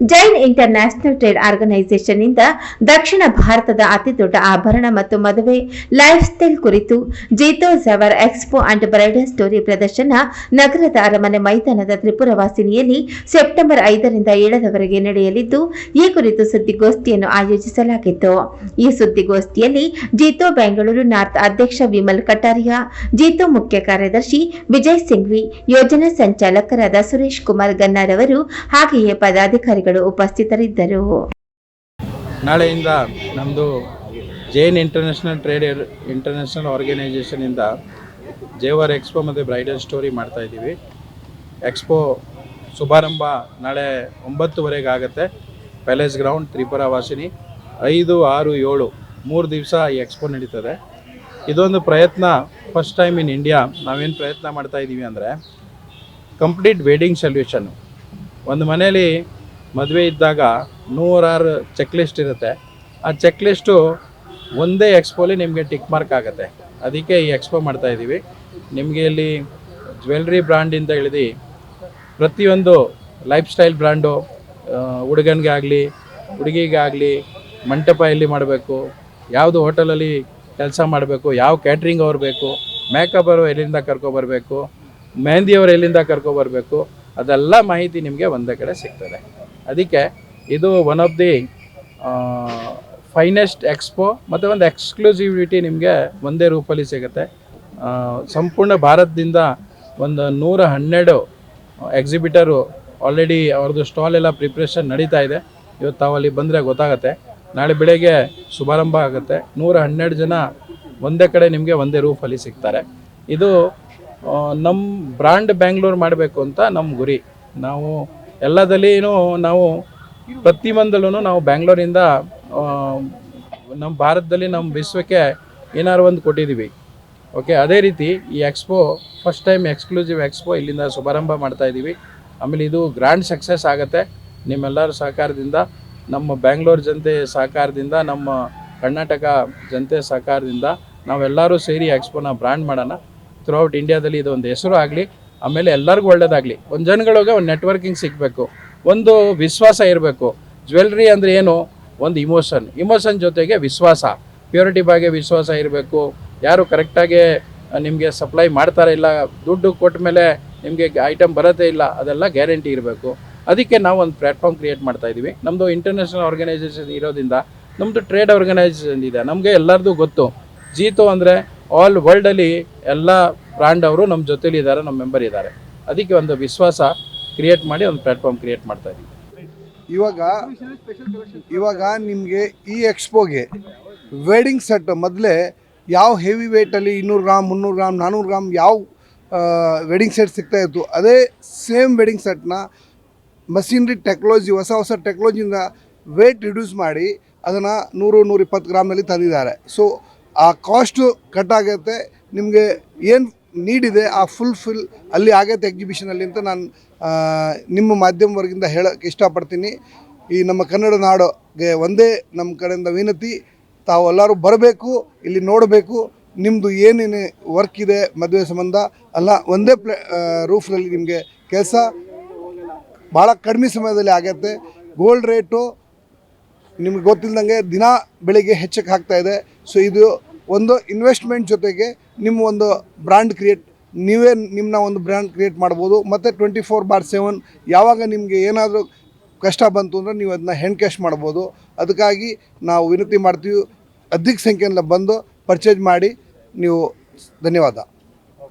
Jain international trade organisation ಇಂದ ದಕ್ಷಿಣ ಭಾರತದ ಅತಿದೊಡ್ಡ ಆಭರಣ ಮತ್ತು ಮದುವೆ ಲೈಫ್ ಸ್ಟೈಲ್ ಕುರಿತು JITO Jewar expo and bridal story ಪ್ರದರ್ಶನ ನಗರದ ಅರಮನೆ ಮೈದಾನದ ತ್ರಿಪುರವಾಸಿನಿಯಲ್ಲಿ ಸೆಪ್ಟೆಂಬರ್ ಐದರಿಂದ ಏಳರವರೆಗೆ ನಡೆಯಲಿದ್ದು, ಈ ಕುರಿತು ಸುದ್ದಿಗೋಷ್ಠಿಯನ್ನು ಆಯೋಜಿಸಲಾಗಿತ್ತು. ಈ ಸುದ್ದಿಗೋಷ್ಠಿಯಲ್ಲಿ ಜೀತೋ ಬೆಂಗಳೂರು ನಾರ್ತ್ ಅಧ್ಯಕ್ಷ ವಿಮಲ್ ಕಟಾರಿಯಾ, ಜೀತೋ ಮುಖ್ಯ ಕಾರ್ಯದರ್ಶಿ ವಿಜಯ್ ಸಿಂಘ್ವಿ, ಯೋಜನಾ ಸಂಚಾಲಕರಾದ ಸುರೇಶ್ ಕುಮಾರ್ ಗನ್ನಾರ್ ಅವರು, ಹಾಗೆಯೇ ಪದಾಧಿಕಾರಿಗಳು ಉಪಸ್ಥಿತರಿದ್ದರು. ನಾಳೆಯಿಂದ ನಮ್ಮದು ಜೈನ್ ಇಂಟರ್ನ್ಯಾಷನಲ್ ಟ್ರೇಡ್ ಇಂಟರ್ನ್ಯಾಷನಲ್ ಆರ್ಗನೈಜೇಷನಿಂದ ಜೇವರ್ ಎಕ್ಸ್ಪೋ ಮತ್ತು ಬ್ರೈಡಲ್ ಸ್ಟೋರಿ ಮಾಡ್ತಾ ಇದ್ದೀವಿ. ಎಕ್ಸ್ಪೋ ಶುಭಾರಂಭ ನಾಳೆ ಒಂಬತ್ತುವರೆಗೆ ಆಗುತ್ತೆ. ಪ್ಯಾಲೇಸ್ ಗ್ರೌಂಡ್ ತ್ರಿಪುರ ವಾಸಿನಿ ಐದು, ಆರು, ಏಳು, ಮೂರು ದಿವಸ ಈ ಎಕ್ಸ್ಪೋ ನಡೀತದೆ. ಇದೊಂದು ಪ್ರಯತ್ನ, ಫಸ್ಟ್ ಟೈಮ್ ಇನ್ ಇಂಡಿಯಾ ನಾವೇನು ಪ್ರಯತ್ನ ಮಾಡ್ತಾ ಇದ್ದೀವಿ ಅಂದರೆ ಕಂಪ್ಲೀಟ್ ವೆಡ್ಡಿಂಗ್ ಸೊಲ್ಯೂಷನ್ನು ಒಂದು ಮನೇಲಿ ಮದುವೆ ಇದ್ದಾಗ ನೂರಾರು ಚೆಕ್ ಲಿಸ್ಟ್ ಇರುತ್ತೆ. ಆ ಚೆಕ್ ಲಿಸ್ಟು ಒಂದೇ ಎಕ್ಸ್ಪೋಲಿ ನಿಮಗೆ ಟಿಕ್ ಮಾರ್ಕ್ ಆಗುತ್ತೆ. ಅದಕ್ಕೆ ಈ ಎಕ್ಸ್ಪೋ ಮಾಡ್ತಾ ಇದ್ದೀವಿ ನಿಮಗೆ ಇಲ್ಲಿ ಜ್ಯುವೆಲ್ರಿ ಬ್ರ್ಯಾಂಡಿಂದ ಹಿಡಿದು ಪ್ರತಿಯೊಂದು ಲೈಫ್ ಸ್ಟೈಲ್ ಬ್ರ್ಯಾಂಡು ಹುಡುಗನಿಗಾಗಲಿ, ಹುಡುಗಿಗಾಗಲಿ, ಮಂಟಪ ಎಲ್ಲಿ ಮಾಡಬೇಕು, ಯಾವುದು ಹೋಟೆಲಲ್ಲಿ ಕೆಲಸ ಮಾಡಬೇಕು, ಯಾವ ಕ್ಯಾಟ್ರಿಂಗ್ ಅವ್ರು ಬೇಕು ಮೇಕಪ್ ಅವರು ಎಲ್ಲಿಂದ ಕರ್ಕೊಬರ್ಬೇಕು ಮೆಹಂದಿಯವರು ಎಲ್ಲಿಂದ ಕರ್ಕೊಬರ್ಬೇಕು ಅದೆಲ್ಲ ಮಾಹಿತಿ ನಿಮಗೆ ಒಂದೇ ಕಡೆ ಸಿಗ್ತದೆ. ಅದಕ್ಕೆ ಇದು one of the finest expo ಮತ್ತು ಒಂದು ಎಕ್ಸ್ಕ್ಲೂಸಿವಿಟಿ ನಿಮಗೆ ಒಂದೇ ರೂಪಲ್ಲಿ ಸಿಗುತ್ತೆ. ಸಂಪೂರ್ಣ ಭಾರತದಿಂದ ಒಂದು ನೂರ ಹನ್ನೆರಡು ಎಕ್ಸಿಬಿಟರು ಆಲ್ರೆಡಿ ಅವ್ರದ್ದು ಸ್ಟಾಲ್ ಎಲ್ಲ ಪ್ರಿಪ್ರೇಷನ್ ನಡೀತಾ ಇದೆ. ಇವತ್ತು ತಾವು ಅಲ್ಲಿ ಬಂದರೆ ಗೊತ್ತಾಗುತ್ತೆ. ನಾಳೆ ಬೆಳಗ್ಗೆ ಶುಭಾರಂಭ ಆಗುತ್ತೆ. ನೂರ ಹನ್ನೆರಡು ಜನ ಒಂದೇ ಕಡೆ ನಿಮಗೆ ಒಂದೇ ರೂಫಲ್ಲಿ ಸಿಗ್ತಾರೆ. ಇದು ನಮ್ಮ ಬ್ರ್ಯಾಂಡ್ ಬ್ಯಾಂಗ್ಳೂರು ಮಾಡಬೇಕು ಅಂತ ನಮ್ಮ ಗುರಿ. ನಾವು ಎಲ್ಲದಲ್ಲಿನೂ ನಾವು ಪ್ರತಿಯೊಂದಲ್ಲೂ ನಾವು ಬ್ಯಾಂಗ್ಳೂರಿಂದ ನಮ್ಮ ಭಾರತದಲ್ಲಿ ನಮ್ಮ ವಿಶ್ವಕ್ಕೆ ಏನಾರು ಒಂದು ಕೊಟ್ಟಿದ್ದೀವಿ. ಓಕೆ ಅದೇ ರೀತಿ ಈ expo first time exclusive expo ಇಲ್ಲಿಂದ ಶುಭಾರಂಭ ಮಾಡ್ತಾ ಇದ್ದೀವಿ. ಆಮೇಲೆ ಇದು ಗ್ರ್ಯಾಂಡ್ ಸಕ್ಸಸ್ ಆಗುತ್ತೆ. ನಿಮ್ಮೆಲ್ಲರ ಸಹಕಾರದಿಂದ, ನಮ್ಮ ಬ್ಯಾಂಗ್ಳೂರ್ ಜನತೆ ಸಹಕಾರದಿಂದ, ನಮ್ಮ ಕರ್ನಾಟಕ ಜನತೆ ಸಹಕಾರದಿಂದ ನಾವೆಲ್ಲರೂ ಸೇರಿ ಎಕ್ಸ್ಪೋನ ಬ್ರ್ಯಾಂಡ್ ಮಾಡೋಣ. ಥ್ರೂಔಟ್ ಇಂಡಿಯಾದಲ್ಲಿ ಇದೊಂದು ಹೆಸರು ಆಗಲಿ ಆಮೇಲೆ ಎಲ್ಲರಿಗೂ ಒಳ್ಳೇದಾಗಲಿ. ಒಂದು ಜನಗಳಿಗೆ ಒಂದು ನೆಟ್ವರ್ಕಿಂಗ್ ಸಿಗಬೇಕು. ಒಂದು ವಿಶ್ವಾಸ ಇರಬೇಕು. ಜ್ಯುವೆಲ್ರಿ ಅಂದರೆ ಏನು? ಒಂದು ಇಮೋಷನ್ ಇಮೋಷನ್ ಜೊತೆಗೆ ವಿಶ್ವಾಸ. ಪ್ಯೂರಿಟಿ ಬಗ್ಗೆ ವಿಶ್ವಾಸ ಇರಬೇಕು. ಯಾರು ಕರೆಕ್ಟಾಗಿ ನಿಮಗೆ ಸಪ್ಲೈ ಮಾಡ್ತಾರೆ ಇಲ್ಲ, ದುಡ್ಡು ಕೊಟ್ಟ ಮೇಲೆ ನಿಮಗೆ ಐಟಮ್ ಬರೋದೇ ಇಲ್ಲ, ಅದೆಲ್ಲ ಗ್ಯಾರಂಟಿ ಇರಬೇಕು. ಅದಕ್ಕೆ ನಾವು ಒಂದು ಪ್ಲ್ಯಾಟ್ಫಾರ್ಮ್ ಕ್ರಿಯೇಟ್ ಮಾಡ್ತಾ ಇದ್ದೀವಿ ನಮ್ಮದು ಇಂಟರ್ನ್ಯಾಷನಲ್ ಆರ್ಗನೈಸೇಷನ್ ಇರೋದ್ರಿಂದ ನಮ್ಮದು ಟ್ರೇಡ್ ಆರ್ಗನೈಸೇಷನ್ ಇದೆ. ನಮಗೆ ಎಲ್ಲರದು ಗೊತ್ತು. ಜೀತೋ ಅಂದರೆ ಆಲ್ ವರ್ಲ್ಡಲ್ಲಿ ಎಲ್ಲ ಬ್ರ್ಯಾಂಡ್ ಅವರು ನಮ್ಮ ಜೊತೇಲಿ ಇದ್ದಾರೆ, ನಮ್ಮ ಮೆಂಬರ್ ಇದ್ದಾರೆ. ಅದಕ್ಕೆ ಒಂದು ವಿಶ್ವಾಸ ಕ್ರಿಯೇಟ್ ಮಾಡಿ ಒಂದು ಪ್ಲಾಟ್ಫಾರ್ಮ್ ಕ್ರಿಯೇಟ್ ಮಾಡ್ತಾ ಇದ್ದೀವಿ ಇವಾಗ ಇವಾಗ ನಿಮಗೆ ಈ ಎಕ್ಸ್ಪೋಗೆ ವೆಡ್ಡಿಂಗ್ ಸೆಟ್ ಮೊದಲೇ ಯಾವ ಹೆವಿ ವೇಟಲ್ಲಿ ಇನ್ನೂರು ಗ್ರಾಮ್, ಮುನ್ನೂರು ಗ್ರಾಮ್ ನಾನ್ನೂರು ಗ್ರಾಮ್ ಯಾವ ವೆಡ್ಡಿಂಗ್ ಸೆಟ್ ಸಿಗ್ತಾ ಇತ್ತು, ಅದೇ ಸೇಮ್ ವೆಡ್ಡಿಂಗ್ ಸೆಟ್ನ ಮಷಿನ್ರಿ ಟೆಕ್ನಾಲಜಿ, ಹೊಸ ಹೊಸ ಟೆಕ್ನಾಲಜಿಯಿಂದ ವೇಟ್ ರಿಡ್ಯೂಸ್ ಮಾಡಿ ಅದನ್ನು ನೂರು, ನೂರಿಪ್ಪತ್ತು ಗ್ರಾಮ್ನಲ್ಲಿ ತಂದಿದ್ದಾರೆ. ಸೊ ಆ ಕಾಸ್ಟು ಕಟ್ ಆಗುತ್ತೆ, ನಿಮಗೆ ಏನು ನೀಡಿದೆ ಆ ಫುಲ್ ಫಿಲ್ ಅಲ್ಲಿ ಆಗತ್ತೆ ಎಕ್ಸಿಬಿಷನಲ್ಲಿ ಅಂತ ನಾನು ನಿಮ್ಮ ಮಾಧ್ಯಮವರ್ಗಿಂದ ಹೇಳೋಕ್ಕೆ ಇಷ್ಟಪಡ್ತೀನಿ. ಈ ನಮ್ಮ ಕನ್ನಡ ನಾಡಿಗೆ ಒಂದೇ ನಮ್ಮ ಕಡೆಯಿಂದ ವಿನತಿ ತಾವು ಎಲ್ಲರೂ ಬರಬೇಕು, ಇಲ್ಲಿ ನೋಡಬೇಕು ನಿಮ್ಮದು ಏನೇನು ವರ್ಕ್ ಇದೆ ಮದುವೆ ಸಂಬಂಧ, ಅಲ್ಲ ಒಂದೇ ಪ್ಲೇ ರೂಫ್ನಲ್ಲಿ ನಿಮಗೆ ಕೆಲಸ ಭಾಳ ಕಡಿಮೆ ಸಮಯದಲ್ಲಿ ಆಗತ್ತೆ. ಗೋಲ್ಡ್ ರೇಟು ನಿಮ್ಗೆ ಗೊತ್ತಿಲ್ಲದಂಗೆ ದಿನ ಬೆಳಿಗ್ಗೆ ಹೆಚ್ಚಕ್ಕೆ ಆಗ್ತಾಯಿದೆ ಸೊ ಇದು ಒಂದು ಇನ್ವೆಸ್ಟ್ಮೆಂಟ್ ಜೊತೆಗೆ ನಿಮ್ಮ ಒಂದು ಬ್ರ್ಯಾಂಡ್ ಕ್ರಿಯೇಟ್ ನೀವೇ ನಿಮ್ಮನ್ನ ಒಂದು ಬ್ರ್ಯಾಂಡ್ ಕ್ರಿಯೇಟ್ ಮಾಡ್ಬೋದು. ಮತ್ತು ಟ್ವೆಂಟಿ ಫೋರ್ ಬಾರ್ ಸೆವೆನ್ ಯಾವಾಗ ನಿಮಗೆ ಏನಾದರೂ ಕಷ್ಟ ಬಂತು ಅಂದರೆ ನೀವು ಅದನ್ನ ಹೆಂಡ್ ಕ್ಯಾಶ್ ಮಾಡ್ಬೋದು. ಅದಕ್ಕಾಗಿ ನಾವು ವಿನಂತಿ ಮಾಡ್ತೀವಿ. ಅಧಿಕ ಸಂಖ್ಯೆಯಿಂದ ಬಂದು ಪರ್ಚೇಸ್ ಮಾಡಿ ನೀವು ಧನ್ಯವಾದ.